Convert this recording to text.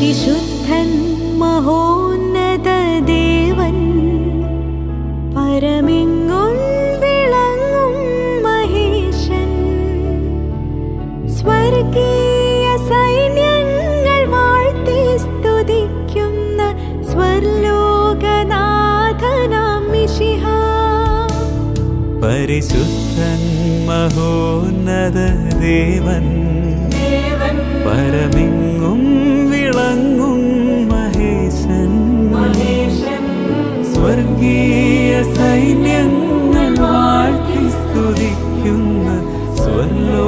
പരിശുദ്ധൻ മഹോന്നത ദേവൻ പരമെങ്ങും വിളങ്ങും മഹേശൻ. സ്വർഗീയ സൈന്യങ്ങൾ വാഴ്ത്തി സ്തുതിക്കുന്ന സ്വർലോകനാഥനാം മിശിഹ. പരിശുദ്ധൻ മഹോന്നത ദേവൻ നൽകിയ സൈന്യങ്ങൾ വാഴ്ത്തി സ്തുതിക്കുന്ന. സ്വർലോ